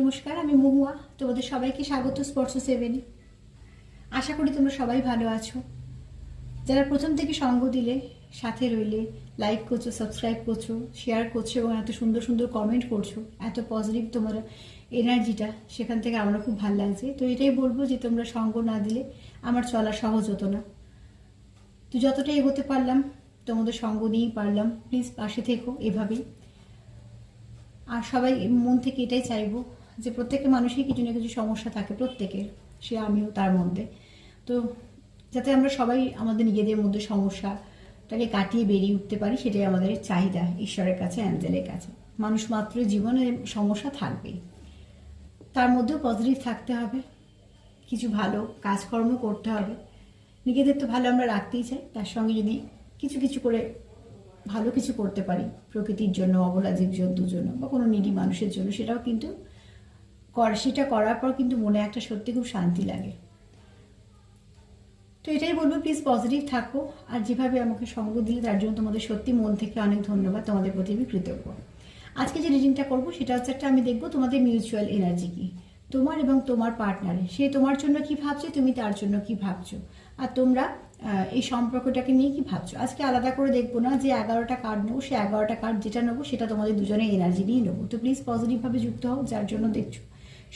নমস্কার, আমি মহুয়া। তোমাদের সবাইকে স্বাগত স্পর্শ সেভেনে আশা করি তোমরা সবাই ভালো আছো। যারা প্রথম থেকে সঙ্গ দিলে, সাথে রইলে লাইক করছ সাবস্ক্রাইব করছ শেয়ার করছ এবং এত সুন্দর সুন্দর কমেন্ট করছ, এত পজিটিভ তোমার এনার্জিটা সেখান থেকে আমরা খুব ভালো লাগছে। তো এটাই বলব যে, তোমরা সঙ্গ না দিলে আমার চলা সহজ হতো না। তো যতটা এগোতে পারলাম, তোমাদের সঙ্গ নিয়েই পারলাম। প্লিজ পাশে থেকো এভাবেই। আর সবাই মন থেকে এটাই চাইব যে প্রত্যেকের মানুষের কিছু না কিছু সমস্যা থাকে প্রত্যেকের, সে আমিও তার মধ্যে। তো যাতে আমরা সবাই আমাদের নিজেদের মধ্যে সমস্যাটাকে কাটিয়ে বেরিয়ে উঠতে পারি, সেটাই আমাদের চাহিদা ঈশ্বরের কাছে, অ্যাঞ্জেলের কাছে। মানুষ মাত্র জীবনে সমস্যা থাকবেই। তার মধ্যেও পজিটিভ থাকতে হবে, কিছু ভালো কাজকর্ম করতে হবে। নিজেদের তো ভালো আমরা রাখতেই চাই, তার সঙ্গে যদি কিছু কিছু করে ভালো কিছু করতে পারি, প্রকৃতির জন্য অবলা জীবজন্তুর জন্য, বা কোনো নিডি মানুষের জন্য, সেটাও কিন্তু কর সেটা করার পর কিন্তু মনে একটা সত্যি খুব শান্তি লাগে। তো এটাই বলব প্লিজ পজিটিভ থাকো আর যেভাবে আমাকে সঙ্গ দিলে তার জন্য তোমাদের সত্যি মন থেকে অনেক ধন্যবাদ, তোমাদের প্রতি আমি কৃতজ্ঞ। আজকে যে রিডিংটা করব সেটা হচ্ছে একটা আমি দেখব তোমাদের মিউচুয়াল এনার্জি কি, তোমার এবং তোমার পার্টনারে সে তোমার জন্য কি ভাবছে, তুমি তার জন্য কি ভাবছ, আর তোমরা এই সম্পর্কটাকে নিয়ে কি ভাবছ। আজকে আলাদা করে দেখব না যে এগারোটা কার্ড নেব, সে এগারোটা কার্ড যেটা নেব সেটা তোমাদের দুজনে এনার্জি নিয়ে নেব। তো প্লিজ পজিটিভভাবে যুক্ত হও, যার জন্য দেখছ।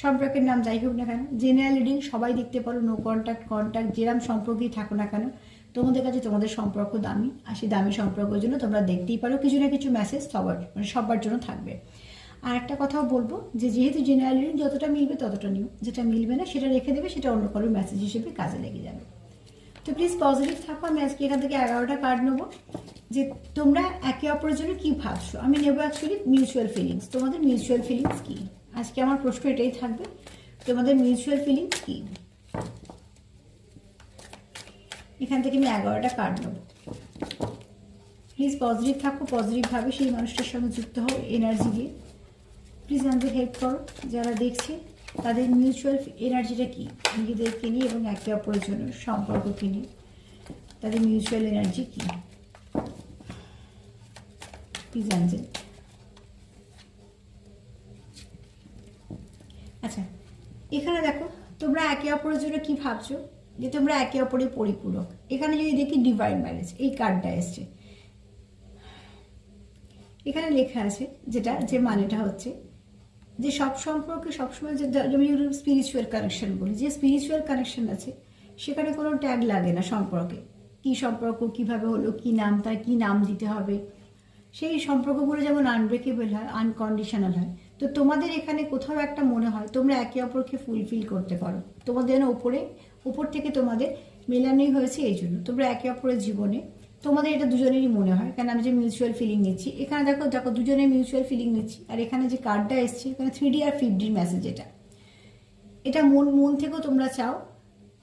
সম্পর্কের নাম যাই হোক না কেন জেনারেল রিডিং সবাই দেখতে পারো নো কন্ট্যাক্ট কন্ট্যাক্ট যেরাম সম্পর্কেই থাকো না কেন, তোমাদের কাছে তোমাদের সম্পর্ক দামি, আর সেই দামি সম্পর্কের জন্য তোমরা দেখতেই পারো কিছু না কিছু মেসেজ সবার মানে সবার জন্য থাকবে। আর একটা কথাও বলব, যে যেহেতু জেনারেল রিডিং যতটা মিলবে ততটা নিও, যেটা মিলবে না সেটা রেখে দেবে, সেটা অন্য কারোর মেসেজ হিসেবে কাজে লেগে যাবে। তো প্লিজ পজিটিভ থাকো, আমি আজকে এখান থেকে এগারোটা কার্ড নেব, যে তোমরা একে অপরের জন্য কী ভাবছ? আমি নেব অ্যাকচুয়ালি মিউচুয়াল ফিলিংস তোমাদের মিউচুয়াল ফিলিংস কি? আজকে আমার প্রশ্ন এটাই থাকবে, তোমাদের মিউচুয়াল ফিলিংস কি? এখান থেকে আমি এগারোটা কার্ড নেব। প্লিজ পজিটিভ থাকো পজিটিভভাবে সেই মানুষটার সঙ্গে যুক্ত হও এনার্জি দিয়ে। প্লিজ আমাদের হেল্প করো। যারা দেখছে, তাদের মিউচুয়াল এনার্জিটা কি? নিজেদেরকে নিয়ে এবং একে অপরের জন্য সম্পর্ককে নিয়ে। তাদের মিউচুয়াল এনার্জি কী? প্লিজ অ্যাঞ্জেল এখানে দেখো, তোমরা একে অপরের জন্য কি ভাবছ? যে তোমরা একে অপরের পরিপূরক। এখানে যদি দেখি ডিভাইন ম্যারেজ এই কার্ডটা এসছে। এখানে লেখা আছে যেটা, যে মানেটা হচ্ছে যে সব সম্পর্কে সবসময় যে আমি স্পিরিচুয়াল কানেকশন বলি, যে স্পিরিচুয়াল কানেকশন আছে, সেখানে কোনো ট্যাগ লাগে না সম্পর্কে। কি সম্পর্ক, কীভাবে হলো, কি নাম, তার কি নাম দিতে হবে? সেই সম্পর্কগুলো যেমন আনব্রেকেবল হয় আনকন্ডিশনাল হয় তো তোমাদের এখানে কোথাও একটা মনে হয়, তোমরা একে অপরকে ফুলফিল করতে পারো। তোমাদের যেন ওপরে উপর থেকে তোমাদের মেলানোই হয়েছে এই জন্য। তোমরা একে অপরের জীবনে, তোমাদের এটা দুজনেরই মনে হয়, কারণ আমি যে মিউচুয়াল ফিলিং নিচ্ছি, এখানে দেখো দেখো দুজনে মিউচুয়াল ফিলিং নিচ্ছি, আর এখানে যে কার্ডটা এসছে, এখানে থ্রি ডি আর ফিফ ডির মেসেজ এটা। এটা মন মন থেকেও তোমরা চাও,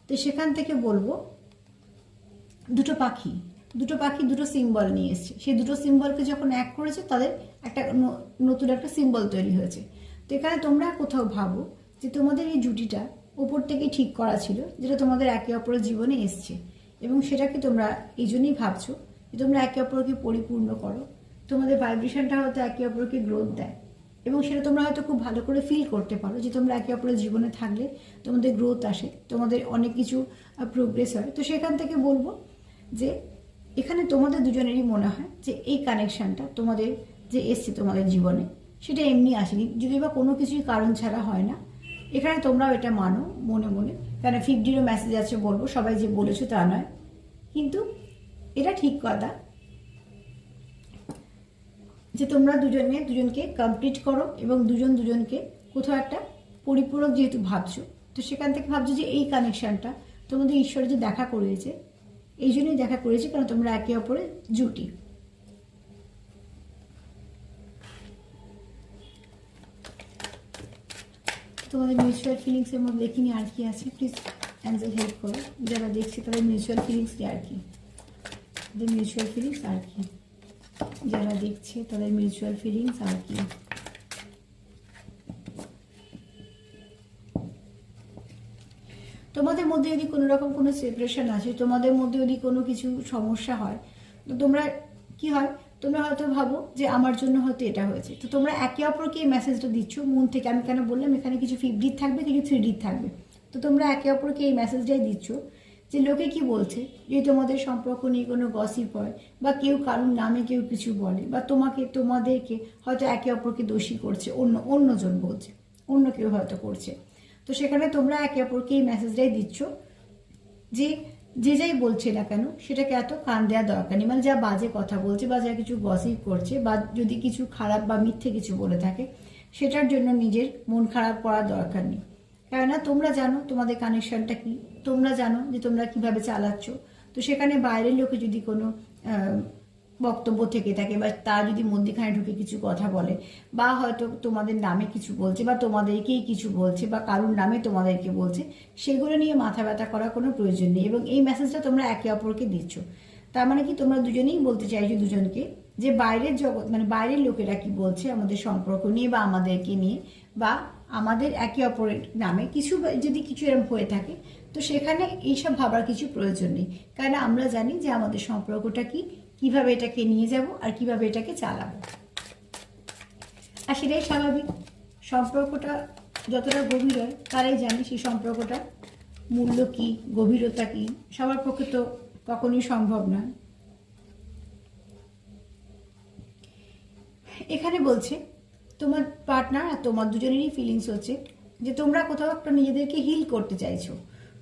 তো সেখান থেকে বলব, দুটো পাখি দুটো পাখি দুটো সিম্বল নিয়ে এসছে। সেই দুটো সিম্বলকে যখন এক করেছে, তাদের একটা নতুন একটা সিম্বল তৈরি হয়েছে। তো এখানে তোমরা কোথাও ভাবো যে তোমাদের এই জুটিটা ওপর থেকে ঠিক করা ছিল, যেটা তোমাদের একে অপরের জীবনে এসছে। এবং সেটাকে তোমরা এই জন্যই ভাবছ যে তোমরা একে অপরকে পরিপূর্ণ করো। তোমাদের ভাইব্রেশনটা হয়তো একে অপরকে গ্রোথ দেয়। এবং সেটা তোমরা হয়তো খুব ভালো করে ফিল করতে পারো যে তোমরা একে অপরের জীবনে থাকলে তোমাদের গ্রোথ আসে, তোমাদের অনেক কিছু প্রোগ্রেস হয়। তো সেখান থেকে বলব যে এখানে তোমাদের দুজনেরই মনে হয় যে এই কানেকশানটা তোমাদের যে এসছে তোমাদের জীবনে? সেটা এমনি আসেনি। যদি বা কোনো কিছুই কারণ ছাড়া হয় না। এখানে তোমরাও এটা মানো, মনে মনে। কেন ফিফটিরও মেসেজ আছে বলব, সবাই যে বলেছ তা নয়। কিন্তু এটা ঠিক কথা যে তোমরা দুজনে দুজনকে কমপ্লিট করো এবং দুজন দুজনকে কোথাও একটা পরিপূরক যেহেতু ভাবছ, তো সেখান থেকে ভাবছ যে এই কানেকশানটা তোমাদের ঈশ্বর যে দেখা করিয়েছে এই জন্যই দেখা করেছে, কারণ তোমরা একে অপরের জুটি। তোমাদের মিউচুয়াল ফিলিংসের মধ্যে দেখিনি আর কি আছে প্লিজ অ্যান্সার হেল্প করো। যারা দেখছে তাদের মিউচুয়াল ফিলিংস আর কি। তাদের মিউচুয়াল ফিলিংস আর কি। যারা দেখছে তাদের মিউচুয়াল ফিলিংস আর কি। তোমাদের মধ্যে যদি কোনো রকম কোনো সেপারেশন আছে তোমাদের মধ্যে যদি কোনো কিছু সমস্যা হয়, তো তোমরা কি হয়? তোমরা হয়তো ভাবো যে আমার জন্য হয়তো এটা হয়েছে। তো তোমরা একে অপরকে এই মেসেজটা দিচ্ছ, মন থেকে আমি কেন বললাম, এখানে কিছু ফিফ থাকবে, কিছু থ্রি ডি থাকবে। তো তোমরা একে অপরকে এই মেসেজটাই দিচ্ছ যে লোকে কি বলছে? যে তোমাদের সম্পর্ক নিয়ে কোনো গসিপ হয়, বা কেউ কারুর নামে কেউ কিছু বলে, বা তোমাকে, তোমাদেরকে হয়তো একে অপরকে দোষী করছে, অন্য, অন্যজন বলছে, অন্য কেউ হয়তো করছে। তো সেখানে তোমরা একে অপরকে এই মেসেজটাই দিচ্ছ যে যে যাই বলছে না কেন, সেটাকে এত কান দেওয়া দরকার নেই। মানে যা বাজে কথা বলছে বা যা কিছু গসিপ করছে বা যদি কিছু খারাপ বা মিথ্যে কিছু বলে থাকে, সেটার জন্য নিজের মন খারাপ করার দরকার নেই। কেননা তোমরা জানো তোমাদের কানেকশনটা কি। তোমরা জানো যে তোমরা কীভাবে চালাচ্ছ। তো সেখানে বাইরের লোকে যদি কোনো বক্তব্য থেকে থাকে বা তা যদি মন্দিরখানে ঢুকে কিছু কথা বলে বা হয়তো তোমাদের নামে কিছু বলছে বা তোমাদেরকেই কিছু বলছে বা কারুর নামে তোমাদেরকে বলছে, সেগুলো নিয়ে মাথা ব্যথা করার কোনো প্রয়োজন নেই এবং এই মেসেজটা তোমরা একে অপরকে দিচ্ছ। তার মানে কি তোমরা দুজনেই বলতে চাইছো দুজনকে যে বাইরের জগৎ মানে বাইরের লোকেরা কি বলছে, আমাদের সম্পর্ক নিয়ে বা আমাদেরকে নিয়ে বা আমাদের একে অপরের নামে কিছু যদি কিছু এরকম হয়ে থাকে, তো সেখানে এইসব ভাবার কিছু প্রয়োজন নেই। কারণ আমরা জানি যে আমাদের সম্পর্কটা কি কীভাবে এটাকে নিয়ে যাব আর কীভাবে এটাকে চালাবো। আর সেটাই স্বাভাবিক। সম্পর্কটা যতটা গভীর হয়, তারাই জানে সেই সম্পর্কটা মূল্য কি, গভীরতা কি। সবার পক্ষে তো কখনোই সম্ভব না এখানে বলছে, তোমার পার্টনার আর তোমার দুজনেরই ফিলিংস হচ্ছে যে তোমরা কোথাও একটা নিজেদেরকে হিল করতে চাইছো।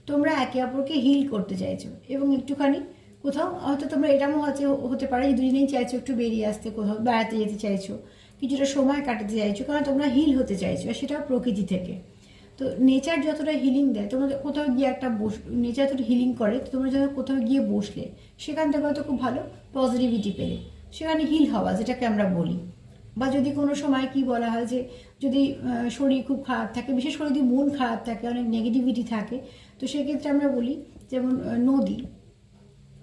তোমরা একে অপরকে হিল করতে চাইছো এবং একটুখানি কোথাও, হয়তো তোমরা এরকমও হচ্ছে হতে পারে যে দুজনেই চাইছো একটু বেরিয়ে আসতে, কোথাও বেড়াতে যেতে চাইছো, কিছুটা সময় কাটাতে চাইছো, কারণ তোমরা হিল হতে চাইছো, আর সেটাও প্রকৃতি থেকে। তো নেচার যতটা হিলিং দেয়, তোমরা কোথাও গিয়ে একটা বস নেচার যতটা হিলিং করে, তো তোমরা যখন কোথাও গিয়ে বসলে, সেখান থেকে হয়তো খুব ভালো পজিটিভিটি পেলে। সেখানে হিল হওয়া, যেটাকে আমরা বলি। বা যদি কোনো সময় কি বলা হয় যে, যদি শরীর খুব খারাপ থাকে, বিশেষ করে যদি মন খারাপ থাকে, অনেক নেগেটিভিটি থাকে, তো সেক্ষেত্রে আমরা বলি যেমন নদী।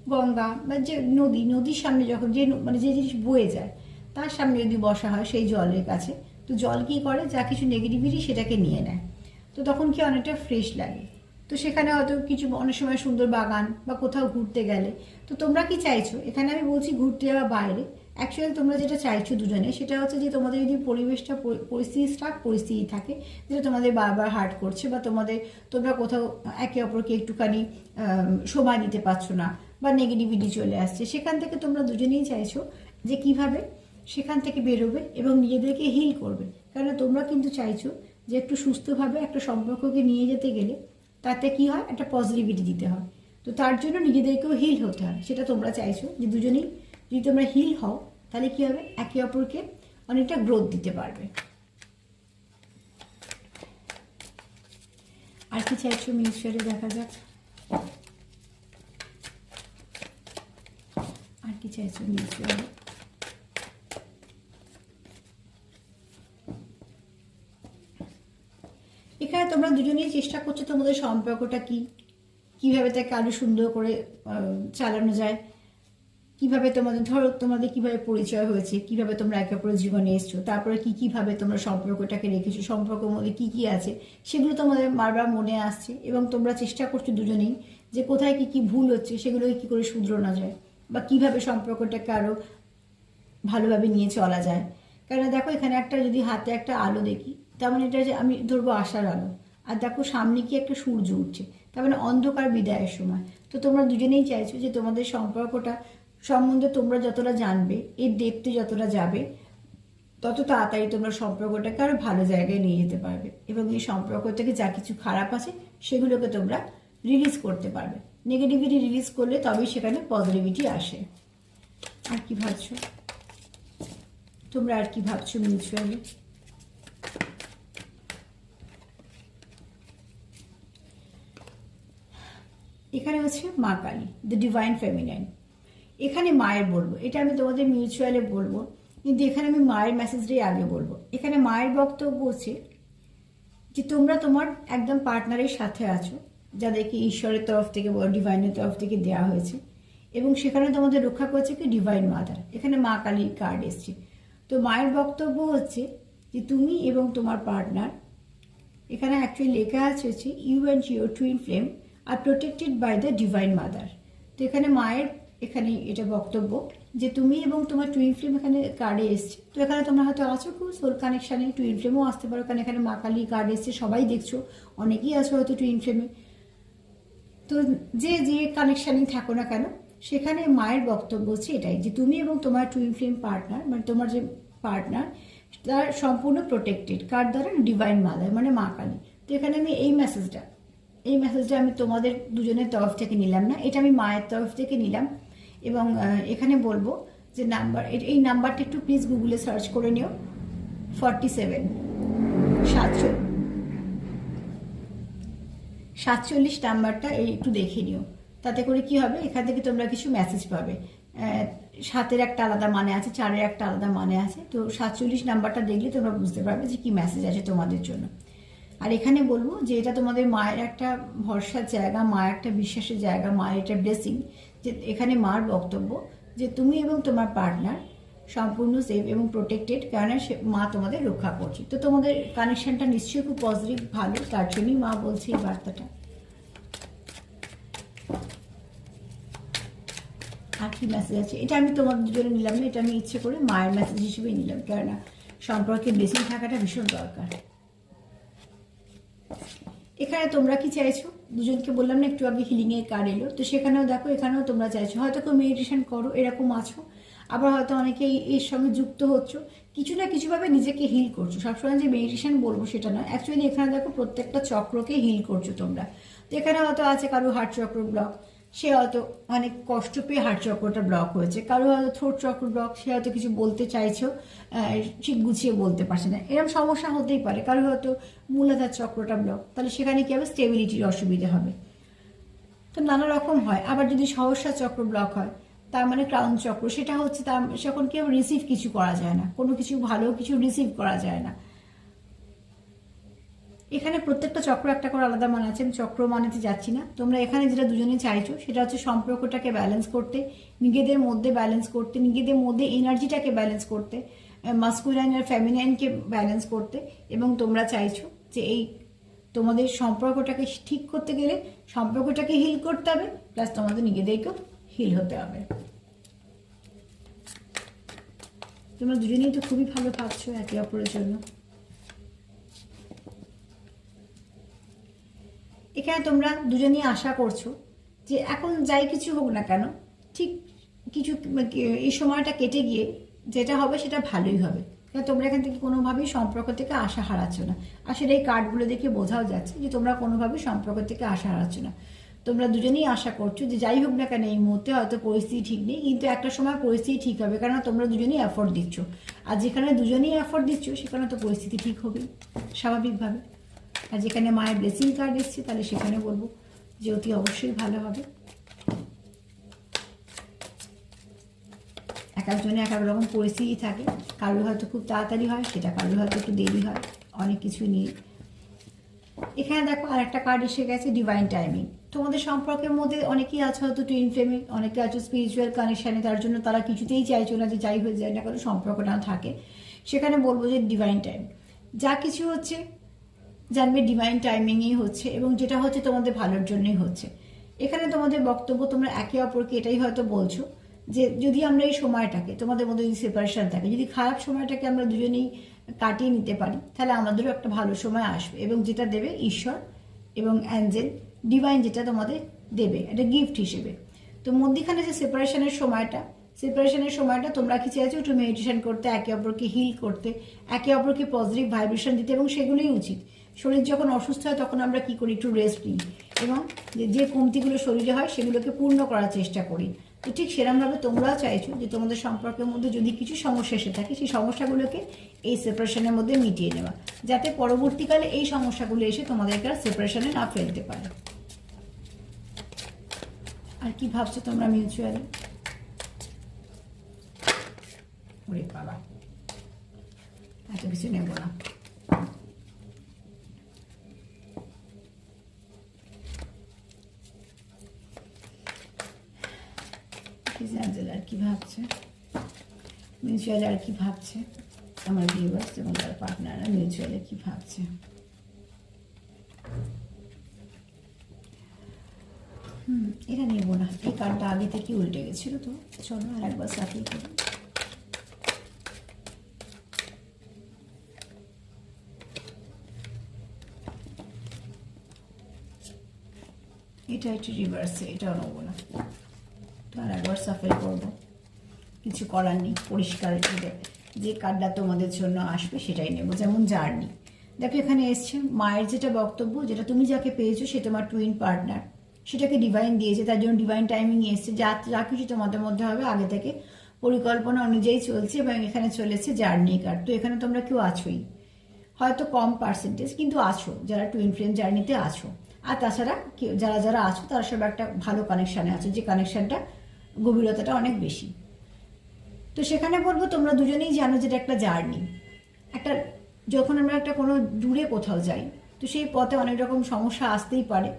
গঙ্গা বা যে নদী, নদীর সামনে যখন যে মানে যে জিনিস বয়ে যায়, তার সামনে যদি বসা হয় সেই জলের কাছে, তো জল কি করে? যা কিছু নেগেটিভিটি সেটাকে নিয়ে নেয়। তো তখন কি অনেকটা ফ্রেশ লাগে। তো সেখানে হয়তো কিছু অনেক সময় সুন্দর বাগান বা কোথাও ঘুরতে গেলে। তো তোমরা কি চাইছো? এখানে আমি বলছি ঘুরতে যাওয়া বাইরে। অ্যাকচুয়ালি তোমরা যেটা চাইছো দুজনে, সেটা হচ্ছে যে তোমাদের যদি পরিবেশটা পরি- পরিস্থিতি স্টাক পরিস্থিতি থাকে, যেটা তোমাদের বারবার হার্ট করছে বা তোমাদের, তোমরা কোথাও একে অপরকে একটুখানি সময় দিতে পারছ না বা নেগেটিভিটি চলে আসছে, সেখান থেকে তোমরা দুজনেই চাইছো যে কীভাবে সেখান থেকে বেরোবে এবং নিজেদেরকে হিল করবে। কারণ তোমরা কিন্তু চাইছো যে একটু সুস্থভাবে একটা সম্পর্ককে নিয়ে যেতে গেলে তাতে কি হয়? একটা পজিটিভিটি দিতে হয়। তো তার জন্য নিজেদেরকেও হিল হতে হয় সেটা তোমরা চাইছো যে দুজনেই যদি তোমরা হিল হও, তাহলে কি হবে? একে অপরকে অনেকটা গ্রোথ দিতে পারবে। আর কি চাইছো? মিউচুয়ালি দেখা যাক। আর কি চাইছো মিউচুয়ালি এখানে তোমরা দুজনেই চেষ্টা করছ তোমাদের সম্পর্কটা কি? কীভাবে তাকে আরও সুন্দর করে চালানো যায়? কীভাবে তোমাদের, ধরো তোমাদের কীভাবে পরিচয় হয়েছে, কীভাবে তোমরা একে অপরের জীবনে এসছো, তারপরে কি কীভাবে তোমরা সম্পর্কটাকে রেখেছো, সম্পর্কের মধ্যে কি কি আছে, সেগুলো তোমাদের বারবার মনে আসছে এবং তোমরা চেষ্টা করছ দুজনেই যে কোথায় কি কি ভুল হচ্ছে, সেগুলোকে কি করে শুধরানো যায়। বা কীভাবে সম্পর্কটাকে আরও ভালোভাবে নিয়ে চলা যায়। কেননা দেখো, এখানে একটা যদি হাতে একটা আলো দেখি, তার মানে এটা যে আমি ধরবো আশার আলো। আর দেখো, সামনে কি একটা সূর্য উঠছে, তার মানে অন্ধকার বিদায়ের সময়। তো তোমরা দুজনেই চাইছো যে তোমাদের সম্পর্কটা সম্বন্ধে তোমরা যতটা জানবে, এর ডেপতে যতটা যাবে, তত তাড়াতাড়ি তোমরা সম্পর্কটাকে আরও ভালো জায়গায় নিয়ে যেতে পারবে। এবং এই সম্পর্ক থেকে যা কিছু খারাপ আছে, সেগুলোকে তোমরা রিলিজ করতে পারবে। নেগেটিভিটি রিলিজ করলে তবেই সেখানে পজিটিভিটি আসে। আর কি ভাবছ? তোমরা আর কি ভাবছ মিউচুয়ালি এখানে হচ্ছে মা কালী দ্য ডিভাইন ফেমিনাইন এখানে মায়ের বলব। এটা আমি তোমাদের মিউচুয়ালে বলব। কিন্তু এখানে আমি মায়ের মেসেজটাই আগে বলব। এখানে মায়ের বক্তব্য হচ্ছে যে তোমরা তোমার একদম পার্টনারের সাথে আছো। যাদেরকে ঈশ্বরের তরফ থেকে ডিভাইনের তরফ থেকে দেওয়া হয়েছে। এবং সেখানে তোমাদের রক্ষা করেছে কি? ডিভাইন মাদার এখানে মা কালীর কার্ড এসছে। তো মায়ের বক্তব্য হচ্ছে যে তুমি এবং তোমার পার্টনার এখানে অ্যাকচুয়ালি লেখা আছে হচ্ছে you and your twin flame are protected by the divine mother তো এখানে মায়ের এখানে এটা বক্তব্য যে তুমি এবং তোমার টুইন ফ্লেম এখানে কার্ডে এসছে। তো এখানে তোমরা হয়তো আছো খুব সোল কানেকশানে টুইন ফ্লেমও আসতে পারো। কারণ এখানে মা কালী কার্ড এসছে, সবাই দেখছ। অনেকেই আছো হয়তো টুইন ফ্লেমে তো যে যে কানেকশানেই থাকো না কেন, সেখানে মায়ের বক্তব্য হচ্ছে এটাই, যে তুমি এবং তোমার টুইন ফ্লেম পার্টনার মানে তোমার যে পার্টনার তার সম্পূর্ণ প্রোটেক্টেড কার দ্বারা? ডিভাইন মাদার মানে মা কালী। তো এখানে আমি এই মেসেজটা এই মেসেজটা আমি তোমাদের দুজনের তরফ থেকে নিলাম না, এটা আমি মায়ের তরফ থেকে নিলাম। এবং এখানে বলব যে নাম্বার এই নাম্বারটা একটু প্লিজ গুগলে সার্চ করে নিও। ফর্টি সেভেন সাতচল্লিশ সাতচল্লিশ নাম্বারটা একটু দেখে নিও। তাতে করে কি হবে? এখান থেকে তোমরা কিছু মেসেজ পাবে। সাতের একটা আলাদা মানে আছে, চারের একটা আলাদা মানে আছে। তো সাতচল্লিশ নাম্বারটা দেখলে তোমরা বুঝতে পারবে যে কি মেসেজ আছে তোমাদের জন্য। আর এখানে বলব যে এটা তোমাদের মায়ের একটা ভরসার জায়গা, মায়ের একটা বিশ্বাসের জায়গা, মায়ের একটা ব্লেসিং যে এখানে মার বক্তব্য যে তুমি এবং তোমার পার্টনার সম্পূর্ণ সেফ এবং প্রোটেক্টেড সে মা তোমাদের রক্ষা করছে। তো তোমাদের কানেকশানটা নিশ্চয়ই খুব পজিটিভ ভালো, তার জন্যই মা বলছে এই বার্তাটা। কি মেসেজ আছে। এটা আমি তোমাদের জন্য নিলাম না, এটা আমি ইচ্ছে করে মায়ের মেসেজ হিসেবে নিলাম, কেননা সম্পর্কে ব্লেসিং থাকাটা ভীষণ দরকার। এখানে তোমরা কি চাইছো? দুজনকে বললাম না, একটু আগে হিলিং এর কার্ড এলো। তো সেখানেও দেখো, এখানেও তোমরা চাইছো। হয়তো কেউ মেডিটেশন করো, এরকম আছো, আবার হয়তো অনেকে এর সঙ্গে যুক্ত হচ্ছ। কিছু না কিছুভাবে নিজেকে হিল করছ। সবসময় যে মেডিটেশন বলব সেটা নয়। অ্যাকচুয়ালি এখানে দেখো প্রত্যেকটা চক্রকে হিল করছ তোমরা। তো এখানে হয়তো আছে কারও হার্ট চক্র ব্লক সে হয়তো অনেক কষ্ট পেয়ে হার্ট চক্রটা ব্লক হয়েছে। কারও হয়তো থ্রোট চক্র ব্লক সে হয়তো কিছু বলতে চাইছো আহ, ঠিক গুছিয়ে বলতে পারছে না। এরকম সমস্যা হতেই পারে। কারও হয়তো মূলাধার চক্রটা ব্লক তাহলে সেখানে কি হবে? স্টেবিলিটির অসুবিধা হবে। তো নানা রকম হয়। আবার যদি সহসা চক্র ব্লক হয় তার মানে ক্রাউন চক্র সেটা হচ্ছে তার যখন কেউ রিসিভ কিছু করা যায় না। কোনো কিছু ভালো কিছু রিসিভ করা যায় না। এখানে প্রত্যেকটা চক্র একটা করে আলাদা মানে আছে, আমি চক্র মানেতে যাচ্ছি না। তোমরা এখানে যেটা দুজনে চাইছো, সেটা হচ্ছে সম্পর্কটাকে ব্যালেন্স করতে, নিজেদের মধ্যে ব্যালেন্স করতে, নিজেদের মধ্যে এনার্জিটাকে ব্যালেন্স করতে মাস্কুলাইন আর ফ্যামিনাইনকে ব্যালেন্স করতে এবং তোমরা চাইছো যে এই তোমাদের সম্পর্কটাকে ঠিক করতে গেলে সম্পর্কটাকে হিল করতে হবে প্লাস তোমাদের নিজেদেরকেও হিল হতে হবে। তোমরা দুজনেই তো খুবই ভালো ভাবছ একে অপরের জন্য। এখানে তোমরা দুজনেই আশা করছ যে এখন যাই কিছু হোক না কেন, ঠিক কিছু এই সময়টা কেটে গিয়ে যেটা হবে সেটা ভালোই হবে। তোমরা এখান থেকে কোনোভাবেই সম্পর্ক থেকে আশা হারাচ্ছ না। আর সেটা এই কার্ডগুলো দেখে বোঝাও যাচ্ছে যে তোমরা কোনোভাবেই সম্পর্ক থেকে আশা হারাচ্ছ না। তোমরা দুজনেই আশা করছ যে যাই হোক না কেন, এই মুহূর্তে হয়তো পরিস্থিতি ঠিক নেই, কিন্তু একটা সময় পরিস্থিতি ঠিক হবে কারণ তোমরা দুজনেই এফোর্ট দিচ্ছ। আর যেখানে দুজনেই এফোর্ট দিচ্ছ, সেখানে তো পরিস্থিতি ঠিক হবেই, স্বাভাবিকভাবে। আর যেখানে মায়ের ব্লেসিং কার্ড এসছে, তাহলে সেখানে বলব যে অতি অবশ্যই ভালো হবে। এক একজনে এক এক রকম পরিস্থিতি থাকে। কারোর হয়তো খুব তাড়াতাড়ি হয়, সেটা কারোর হয়তো একটু দেরি হয়, অনেক কিছু নিয়ে। এখানে দেখো আর একটা কার্ড এসে গেছে ডিভাইন টাইমিং তোমাদের সম্পর্কের মধ্যে অনেকেই আছে হয়তো টুইন ফ্লেমে অনেকে আছে স্পিরিচুয়াল কানেকশানে তার জন্য তারা কিছুতেই চাইছো না যে যাই হয়ে যায় না কারও সম্পর্কটা থাকে। সেখানে বলব যে ডিভাইন টাইম যা কিছু হচ্ছে জানবে ডিভাইন টাইমিংই হচ্ছে এবং যেটা হচ্ছে তোমাদের ভালোর জন্যই হচ্ছে। এখানে তোমাদের বক্তব্য তোমরা একে অপরকে এটাই হয়তো বলছো যে যদি আমরা এই সময়টাকে, তোমাদের মধ্যে যদি সেপারেশন থাকে, যদি খারাপ সময়টাকে আমরা দুজনেই কাটিয়ে নিতে পারি, তাহলে আমাদেরও একটা ভালো সময় আসবে এবং যেটা দেবে ঈশ্বর এবং অ্যাঞ্জেল ডিভাইন যেটা তোমাদের দেবে, একটা গিফট হিসেবে। তো মধ্যিখানে যে সেপারেশনের সময়টা সেপারেশনের সময়টা তোমরা কি চাইছো একটু মেডিটেশন করতে, একে অপরকে হিল করতে, একে অপরকে পজিটিভ ভাইব্রেশন দিতে এবং সেগুলোই উচিত। শরীর যখন অসুস্থ হয়, তখন আমরা কি করি? একটু রেস্ট নিই। এবং যে- কমতিগুলো শরীরে হয়, সেগুলোকে পূর্ণ করার চেষ্টা করি। তো ঠিক সেরকমভাবে তোমরাও চাইছো যে, তোমাদের সম্পর্কের মধ্যে যদি কিছু সমস্যা এসে থাকে, সেই সমস্যাগুলোকে এই সেপারেশনের মধ্যে মিটিয়ে নেওয়া। যাতে পরবর্তীকালে এই সমস্যাগুলো এসে তোমাদেরকে আর সেপারেশনে না ফেলতে পারে। আর কি ভাবছ তোমরা মিউচুয়ালি ওরে বাবা। এত কিছু নেব না। আর কি ভাবছে মিউচুয়াল আর কি ভাবছে আমার ভিউয়ার্স এবং তার পার্টনাররা মিউচুয়ালে কি ভাবছে হুম, এটা নেব না। এই কার্ডটা আগে থেকে উল্টে গেছিল তো? চলো আর একবার সাফিয়ে করি। এটা একটু রিভার্সে এটাও নেব না। একবার সাফেল করব। কিছু করার নেই, পরিষ্কার করে যে কার্ডটা তোমাদের জন্য আসবে সেটাই নেব, যেমন জার্নি। দেখো এখানে এসছে, মায়ের যেটা বক্তব্য, যেটা তুমি যাকে পেয়েছ সে তোমার টুইন পার্টনার সেটাকে ডিভাইন দিয়েছে, তার জন্য ডিভাইন টাইমিং এসছে, যা যা কিছু তোমাদের মধ্যে হবে আগে থেকে। পরিকল্পনা অনুযায়ী চলছে এবং এখানে চলেছে জার্নি কার্ড তো এখানে তোমরা কেউ আছোই। হয়তো কম পার্সেন্টেজ কিন্তু আছো, যারা টুইন ফ্লেম জার্নিতে আছো। আর তাছাড়া যারা যারা আছো, তারা সব একটা ভালো কানেকশানে আছো, যে কানেকশানটা গভীরতাটা অনেক বেশি। তো সেখানে বলব, তোমরা দুজনেই জানো যেটা একটা জার্নি। একটা, যখন আমরা একটা কোনো দূরে কোথাও যাই, তো সেই পথে অনেক রকম সমস্যা আসতেই পারে।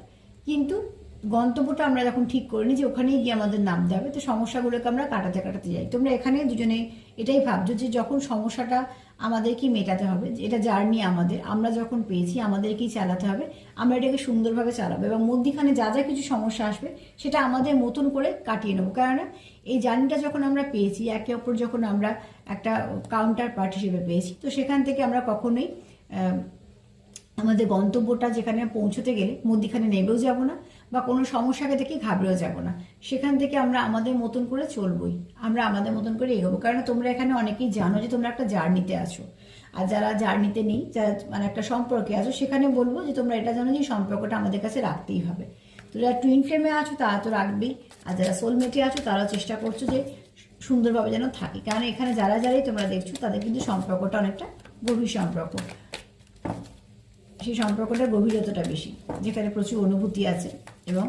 কিন্তু গন্তব্যটা আমরা যখন ঠিক করে নিই যে ওখানেই গিয়ে আমাদের নাম দেবে তো সমস্যাগুলোকে আমরা কাটাতে কাটাতে যাই। তোমরা এখানে দুজনে এটাই ভাবছ যে যখন সমস্যাটা আমাদেরকে মেটাতে হবে এটা জার্নি আমাদের। আমরা যখন পেয়েছি, আমাদেরকেই চালাতে হবে, আমরা এটাকে সুন্দরভাবে চালাবো এবং মধ্যিখানে যা যা কিছু সমস্যা আসবে, সেটা আমাদের মতন করে কাটিয়ে নেব। কেননা, এই জার্নিটা যখন আমরা পেয়েছি, একে অপর যখন আমরা একটা কাউন্টার পার্ট হিসেবে পেয়েছি, তো সেখান থেকে আমরা কখনোই আমাদের গন্তব্যটা যেখানে পৌঁছতে গেলে মধ্যিখানে নেবেও যাব না। বা কোনো সমস্যাকে দেখে ঘাবড়েও যাব না। সেখান থেকে আমরা আমাদের মতন করে চলবই। আমরা আমাদের মতন করে এগোবো। কারণ তোমরা এখানে অনেকেই জানো যে তোমরা একটা জার্নিতে আছো। আর যারা জার্নিতে নেই, যারা মানে একটা সম্পর্কে আছো, সেখানে বলব যে তোমরা এটা জানো যে সম্পর্কটা আমাদের কাছে রাখতেই হবে। তো যারা টুইন ফ্লেমে আছো, তারা তো রাখবেই। আর যারা সোলমেটে আছো, তারাও চেষ্টা করছ যে সুন্দরভাবে যেন থাকে। কারণ এখানে যারা যারাই তোমরা দেখছ, তাদের কিন্তু সম্পর্কটা অনেকটা গভীর সম্পর্ক। সেই সম্পর্কটার গভীরতাটা বেশি, যেখানে প্রচুর অনুভূতি আছে এবং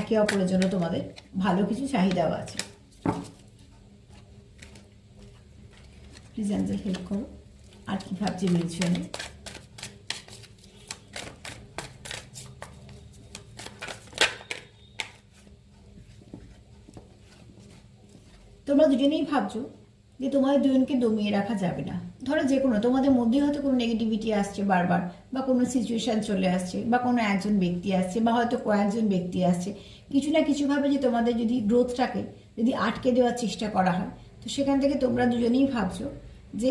একে অপরের জন্য তোমাদের ভালো কিছু চাহিদাও আছে। প্লিজ হেল্প করো। আর কি ভাবছে মিউচুয়ালি তোমরা দুজনেই ভাবছ যে তোমাদের দুজনকে দমিয়ে রাখা যাবে না। ধরো যে কোনো, তোমাদের মধ্যে হয়তো কোনো নেগেটিভিটি আসছে বারবার, বা কোনো সিচুয়েশন চলে আসছে, বা কোনো একজন ব্যক্তি আসছে, বা হয়তো কয়েকজন ব্যক্তি আসছে। কিছু না কিছুভাবে যে তোমাদের যদি গ্রোথটাকে যদি আটকে দেওয়ার চেষ্টা করা হয়, তো সেখান থেকে তোমরা দুজনেই ভাবছ যে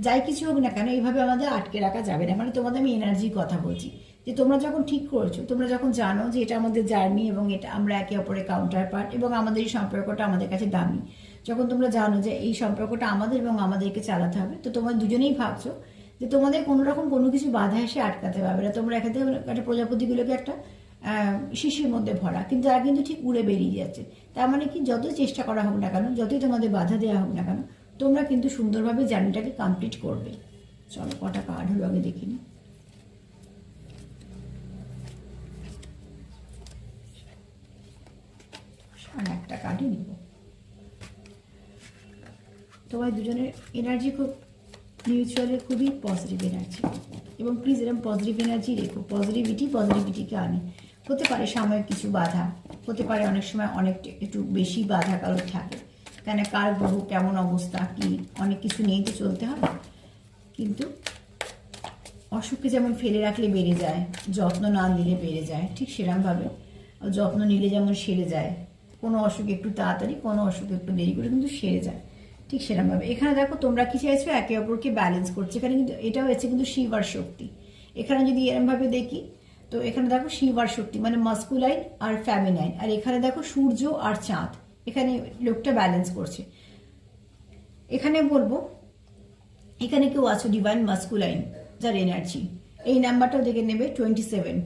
যাই কিছু হোক না কেন, এইভাবে আমাদের আটকে রাখা যাবে না। মানে তোমাদের আমি এনার্জির কথা বলছি। যে তোমরা যখন ঠিক করেছ, তোমরা যখন জানো যে এটা আমাদের জার্নি এবং এটা আমরা একে অপরের কাউন্টার পার্ট এবং আমাদের এই সম্পর্কটা আমাদের কাছে দামি। যখন তোমরা জানো যে এই সম্পর্কটা আমাদের এবং আমাদেরকে চালাতে হবে, তো তোমরা দুজনেই ভাবছ যে তোমাদের কোনো রকম কোনো কিছু বাধা এসে আটকাতে পারবে না। তোমরা এখান থেকে একটা প্রজাপতিগুলোকে একটা শিশির মধ্যে ভরা, কিন্তু তারা কিন্তু ঠিক উড়ে বেরিয়ে যাচ্ছে। তার মানে কি? যত চেষ্টা করা হোক না কেন, যতই তোমাদের বাধা দেওয়া হোক না কেন, তোমরা কিন্তু সুন্দরভাবে জার্নিটাকে কমপ্লিট করবে। চলো, কটা কার্ড হলো আগে দেখিনি। আর একটা কার্ডই নিব। তোমার দুজনের এনার্জি খুব মিউচুয়ালের খুবই পজিটিভ এনার্জি এবং প্লিজ এরকম পজিটিভ এনার্জি রেখো। পজিটিভিটি পজিটিভিটিকে আনে। হতে পারে সাময়িক কিছু বাধা। হতে পারে অনেক সময় অনেক একটু বেশি বাধা কারোর থাকে। কেন কার গ্রহ, কেমন অবস্থা, কি, অনেক কিছু নিয়েই তো চলতে হবে। কিন্তু অসুখকে যেমন ফেলে রাখলে বেড়ে যায়, যত্ন না নিলে বেড়ে যায়, ঠিক সেরকমভাবে যত্ন নিলে যেমন সেরে যায় কোনো অসুখ একটু তাড়াতাড়ি, কোনো অসুখ একটু দেরি করে কিন্তু সেরে যায়। ঠিক সেরকমভাবে এখানে দেখো, তোমরা কি চাইছো? একে অপরকে ব্যালেন্স করছে। এখানে কিন্তু এটাও হয়েছে কিন্তু শিবার শক্তি। এখানে যদি এরমভাবে দেখি, তো এখানে দেখো শিবার শক্তি মানে মাস্কুলাইন আর ফ্যামিনাইন আর এখানে দেখো সূর্য আর চাঁদ। এখানে লোকটা ব্যালেন্স করছে। এখানে বলব, এখানে কেউ আছো? ডিভাইন মাস্কুলাইন যার এনার্জি এই নাম্বারটাও দেখে নেবে টোয়েন্টি সেভেন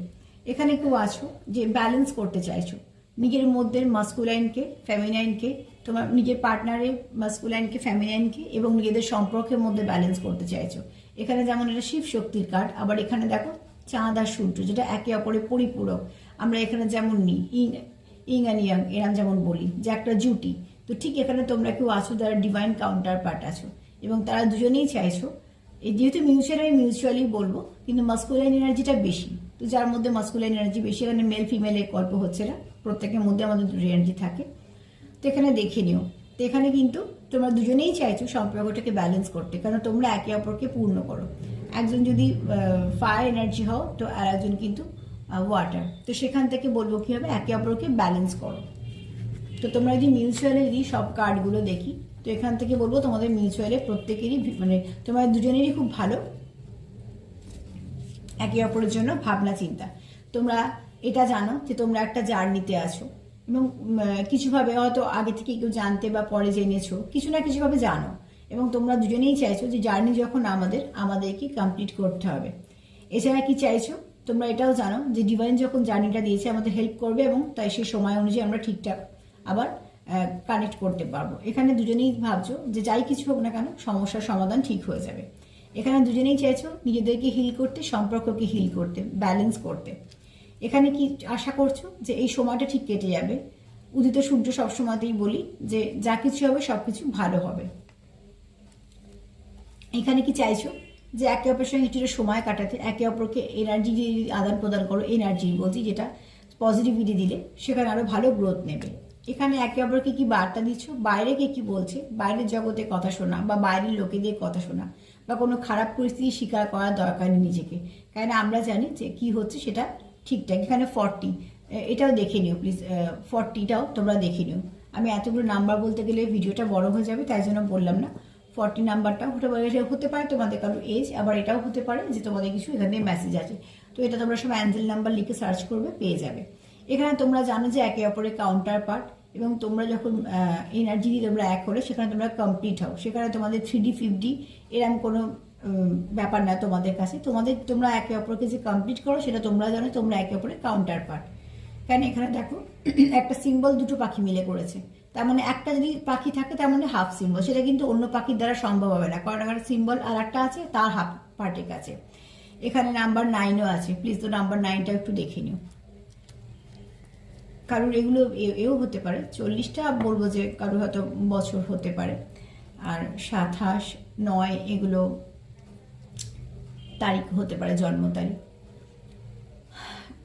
এখানে কেউ আছো যে ব্যালেন্স করতে চাইছো। নিজের মধ্যে মাস্কুলাইনকে ফ্যামিনাইনকে তোমার নিজের পার্টনারের মাস্কুলাইনকে ফ্যামিনাইনকে এবং নিজেদের সম্পর্কের মধ্যে ব্যালেন্স করতে চাইছো। এখানে যেমন এটা শিব শক্তির কার্ড আবার এখানে দেখো চাঁদ আর সূর্য, যেটা একে অপরের পরিপূরক। আমরা এখানে যেমন নিই ইং ইং অ্যান্ড ইয়াং এরাম যেমন বলি, যে একটা জুটি। তো ঠিক এখানে তোমরা কেউ আছো, যারা ডিভাইন কাউন্টার পার্ট আছো, এবং তারা দুজনেই চাইছো যেহেতু মিউচুয়াল আমি মিউচুয়ালি বলব, কিন্তু মাস্কুলাইন এনার্জিটা বেশি। তো যার মধ্যে মাস্কুলাইন এনার্জি বেশি এখানে মেল ফিমেলের গল্প হচ্ছে না। প্রত্যেকের মধ্যে আমাদের দুটো এনার্জি থাকে। তো এখানে দেখে নিও। তো এখানে কিন্তু তোমরা দুজনেই চাইছো সম্পর্কটাকে ব্যালেন্স করতে, কারণ তোমরা একে অপরকে পূর্ণ করো। একজন যদি ফায়ার এনার্জি হও, তো আর একজন কিন্তু ওয়াটার তো সেখান থেকে বলব কী হবে, একে অপরকে ব্যালেন্স করো। তো তোমরা যদি মিউচুয়ালে যদি সব কার্ডগুলো দেখি তো এখান থেকে বলব তোমাদের মিউচুয়ালে প্রত্যেকেরই মানে তোমাদের দুজনেরই খুব ভালো। একে অপরের জন্য ভাবনা, চিন্তা। তোমরা এটা জানো যে তোমরা একটা জার্নিতে আছো এবং কিছুভাবে হয়তো আগে থেকে কেউ জানতে বা পরে জেনেছো, কিছু না কিছুভাবে জানো এবং তোমরা দুজনেই চাইছো যে জার্নি যখন আমাদের, আমাদেরকে কমপ্লিট করতে হবে। এছাড়া কি চাইছো? তোমরা এটাও জানো যে ডিভাইন যখন জার্নিটা দিয়েছে আমাদের হেল্প করবে এবং তাই সেই সময় অনুযায়ী আমরা ঠিকঠাক আবার কানেক্ট করতে পারব। এখানে দুজনেই ভাবছ যে যাই কিছু হোক না কেন, সমস্যার সমাধান ঠিক হয়ে যাবে। এখানে দুজনেই চাইছো নিজেদেরকে হিল করতে, সম্পর্ককে হিল করতে ব্যালেন্স করতে। এখানে কি আশা করছ যে এই সময়টা ঠিক কেটে যাবে? উদিত সূর্য সবসময়তেই বলি যে যা কিছু হবে সব কিছু ভালো হবে। এখানে কি চাইছো যে একে অপরের সঙ্গে একটু সময় কাটাতে, একে অপরকে এনার্জি আদান প্রদান করো এনার্জি বলছি যেটা পজিটিভিটি দিলে, সেখানে আরও ভালো গ্রোথ নেবে। এখানে একে অপরকে কি বার্তা দিচ্ছ বাইরে কে কি বলছে? বাইরের জগতে কথা শোনা বা বাইরের লোকেদের কথা শোনা বা কোনো খারাপ পরিস্থিতি স্বীকার করার দরকার নেই নিজেকে। কারণ আমরা জানি যে কি হচ্ছে সেটা ঠিকঠাক। এখানে ফর্টি এটাও দেখে নিও প্লিজ ফর্টিটাও তোমরা দেখে নিও। আমি এতগুলো নাম্বার বলতে গেলে ভিডিওটা বড় হয়ে যাবে, তাই জন্য বললাম না। ফর্টি নাম্বারটা হতে পারে হতে পারে তোমাদের কারও এজ আবার এটাও হতে পারে যে তোমাদের কিছু এখানে মেসেজ আছে তো এটা তোমরা সব অ্যাঞ্জেল নাম্বার লিখে সার্চ করবে, পেয়ে যাবে। এখানে তোমরা জানো যে একে অপরের কাউন্টার পার্ট এবং তোমরা যখন এনার্জি দিয়ে তোমরা এক হলে সেখানে তোমরা কমপ্লিট হও। সেখানে তোমাদের থ্রি ডি ফিফডি এরকম কোনো ব্যাপার না তোমাদের কাছে। তোমাদের, তোমরা একে অপরকে যে কমপ্লিট করো সেটা তোমরা জানো, তোমরা একে অপরের কাউন্টার পার্ট কেন এখানে দেখো, একটা সিম্বল দুটো পাখি মিলে করেছে। তার মানে একটা যদি পাখি থাকে, তার মানে হাফ সিম্বল সেটা কিন্তু অন্য পাখির দ্বারা সম্ভব হবে না। কারণ একটা সিম্বল আর একটা আছে, তার হাফ পার্টের কাছে। এখানে নাম্বার নাইনও আছে। প্লিজ তো নাম্বার নাইনটা একটু দেখে নিও। কারোর এগুলো এও হতে পারে। চল্লিশটা বলব যে কারোর হয়তো বছর হতে পারে। আর সাতাশ নয় এগুলো তারিখ হতে পারে, জন্ম তারিখ।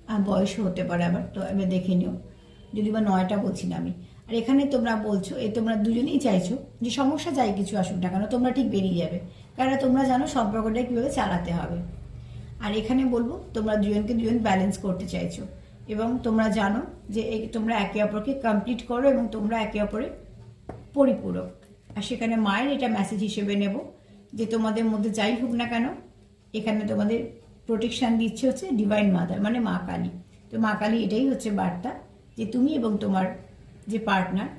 আর বয়সও হতে পারে আবার, তো এবার দেখে নিও। যদি বা নয়টা বলছি না আমি। আর এখানে তোমরা বলছো, এ তোমরা দুজনেই চাইছো যে সমস্যা যাই কিছু আসুক না কেন, তোমরা ঠিক বেরিয়ে যাবে। কারণ তোমরা জানো সম্পর্কটা কীভাবে চালাতে হবে। আর এখানে বলব, তোমরা দুজনকে দুজন ব্যালেন্স করতে চাইছো। এবং তোমরা জানো যে তোমরা একে অপরকে কমপ্লিট করো এবং তোমরা একে অপরে পরিপূরক। আর সেখানে মায়ের এটা মেসেজ হিসেবে নেব যে তোমাদের মধ্যে যাই হোক না কেন, এখানে তোমাদের প্রোটেকশান দিচ্ছে হচ্ছে ডিভাইন মাদার মানে মা কালী। তো মা কালী এটাই হচ্ছে বার্তা যে তুমি এবং তোমার যে পার্টনার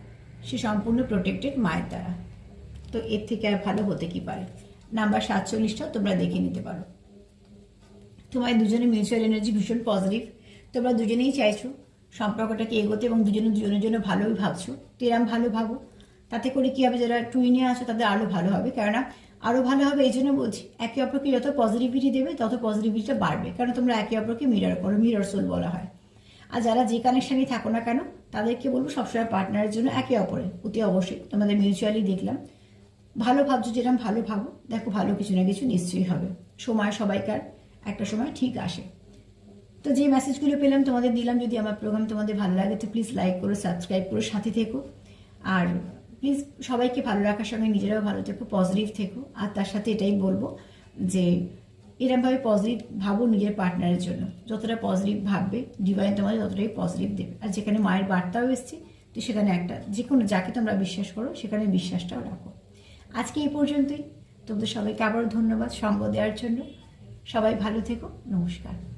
সে সম্পূর্ণ প্রোটেক্টেড মায়ের দ্বারা। তো এর থেকে আর ভালো হতে কি পারে? নাম্বার সাতচল্লিশটাও তোমরা দেখে নিতে পারো। তোমার দুজনে মিউচুয়াল এনার্জি ভীষণ পজিটিভ তোমরা দুজনেই চাইছো সম্পর্কটাকে এগোতে এবং দুজনে দুজনের জন্য ভালোই ভাবছ। তো এরম ভালো ভাবো তাতে করে কি হবে, যারা টুইনে আছো তাদের আরও ভালো হবে। কেননা আরও ভালো হবে এই জন্য বলছি, একে অপরকে যত পজিটিভিটি দেবে, তত পজিটিভিটিটা বাড়বে। কারণ তোমরা একে অপরকে মিরর করো মিরর সোল বলা হয়। আর যারা যে কানেকশানেই থাকো না কেন, তাদেরকে বলব সবসময় পার্টনারের জন্য একে অপরে অতি অবশ্যই। তোমাদের মিউচুয়ালি দেখলাম। ভালো ভাবছ যেরকম ভালো ভাবো, দেখো ভালো কিছু না কিছু নিশ্চয়ই হবে। সময় সবাইকার, একটা সময় ঠিক আসে। তো যে মেসেজগুলো পেলাম, তোমাদের দিলাম, যদি আমার প্রোগ্রাম তোমাদের ভালো লাগে, তো প্লিজ লাইক করো সাবস্ক্রাইব করো, সাথে থেকো। আর প্লিজ সবাইকে ভালো রাখার সঙ্গে নিজেরাও ভালো থেকো পজিটিভ থেকো। আর তার সাথে এটাই বলব যে, এরমভাবে পজিটিভ ভাবো নিজের পার্টনারের জন্য। যতটা পজিটিভ ভাববে ডিভাইন তোমাদের ততটাই পজিটিভ দেবে। আর যেখানে মায়ের বার্তাও এসছে, তো সেখানে একটা যে কোনো যাকে তোমরা বিশ্বাস করো, সেখানে বিশ্বাসটাও রাখো। আজকে এই পর্যন্তই। তোমাদের সবাইকে আবারও ধন্যবাদ, সঙ্গ দেওয়ার জন্য। সবাই ভালো থেকো। নমস্কার।